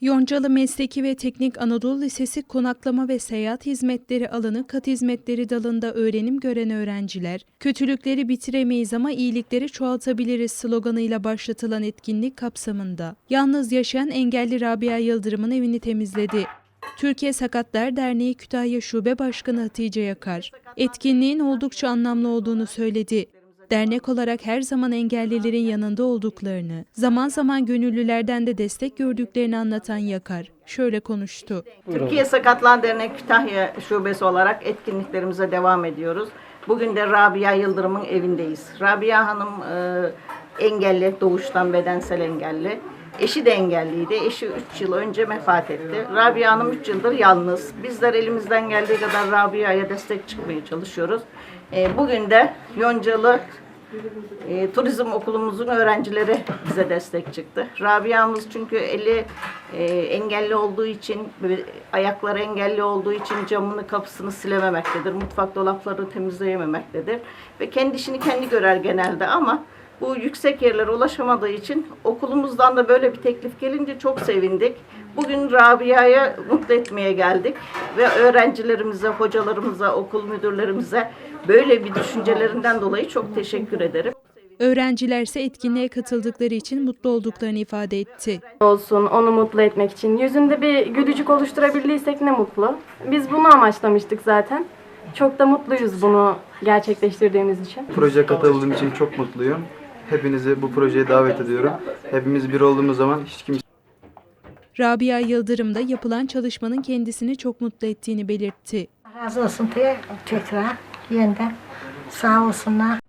Yoncalı Mesleki ve Teknik Anadolu Lisesi konaklama ve seyahat hizmetleri alanı kat hizmetleri dalında öğrenim gören öğrenciler, kötülükleri bitiremeyiz ama iyilikleri çoğaltabiliriz sloganıyla başlatılan etkinlik kapsamında yalnız yaşayan engelli Rabia Yıldırım'ın evini temizledi. Türkiye Sakatlar Derneği Kütahya Şube Başkanı Hatice Yakar, etkinliğin oldukça anlamlı olduğunu söyledi. Dernek olarak her zaman engellilerin yanında olduklarını, zaman zaman gönüllülerden de destek gördüklerini anlatan Yakar şöyle konuştu. Türkiye Sakatlar Derneği Kütahya Şubesi olarak etkinliklerimize devam ediyoruz. Bugün de Rabia Yıldırım'ın evindeyiz. Rabia Hanım e, engelli, doğuştan bedensel engelli. Eşi de engelliydi. Eşi 3 yıl önce vefat etti. Rabia Hanım 3 yıldır yalnız. Bizler elimizden geldiği kadar Rabia'ya destek çıkmaya çalışıyoruz. E, bugün de Yoncalı e, turizm okulumuzun öğrencileri bize destek çıktı. Rabia'mız çünkü eli e, engelli olduğu için, böyle ayakları engelli olduğu için camını kapısını silememektedir. Mutfak dolaplarını temizleyememektedir. Ve kendi işini kendi görer genelde ama bu yüksek yerlere ulaşamadığı için okulumuzdan da böyle bir teklif gelince çok sevindik. Bugün Rabia'ya mutlu etmeye geldik ve öğrencilerimize, hocalarımıza, okul müdürlerimize böyle bir düşüncelerinden dolayı çok teşekkür ederim. Öğrenciler ise etkinliğe katıldıkları için mutlu olduklarını ifade etti. olsun, onu mutlu etmek için. Yüzünde bir gülücük oluşturabildiysek ne mutlu. Biz bunu amaçlamıştık zaten. Çok da mutluyuz bunu gerçekleştirdiğimiz için. Projeye katıldığım için çok mutluyum. Hepinizi bu projeye davet ediyorum. Hepimiz bir olduğumuz zaman hiç kimse Rabia Yıldırım da yapılan çalışmanın kendisini çok mutlu ettiğini belirtti. Razı olsun diye tekrar yeniden sağ olsunlar.